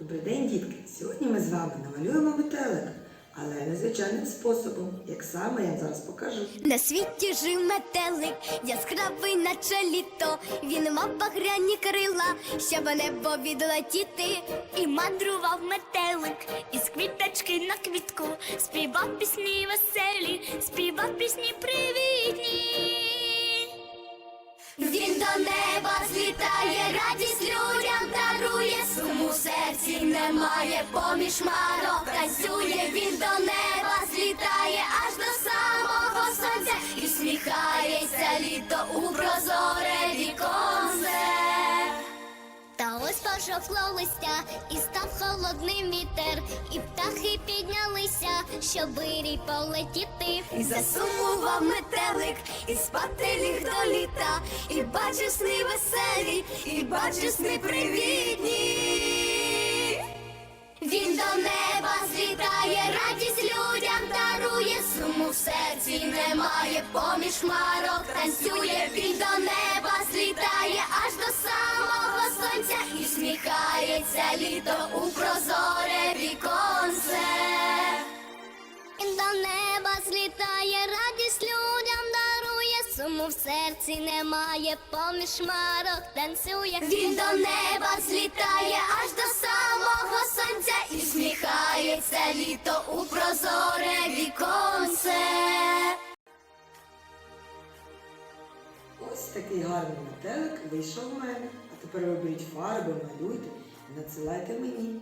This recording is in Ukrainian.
Добрий день, дітки! Сьогодні ми з вами намалюємо метелик, але незвичайним способом, як саме я вам зараз покажу. На світі жив метелик, яскравий, наче літо. Він мав багряні крила, щоб небо відлетіти. І мандрував метелик із квіточки на квітку. Співав пісні веселі, співав пісні привітні. Він до неба злітає, радість немає, поміж марок танцює, він до неба злітає аж до самого сонця і всміхається літо у прозоре віконце. Та ось пожовкло листя, і став холодним вітер, і птахи піднялися, щоб вирій полетіти. І засумував метелик, і спати ліг до літа, і бачив сни веселі, і бачив сни привітні. Хмарок танцює, він до неба злітає аж до самого сонця і всміхається літо у прозоре віконце. Він до неба злітає, радість людям дарує, суму в серці немає, поміж марок танцює. Він до неба злітає аж до самого сонця і всміхається літо у прозоре віконце. Такий гарний метелик вийшов у мене. А тепер ви фарби, малюйте і надсилайте мені.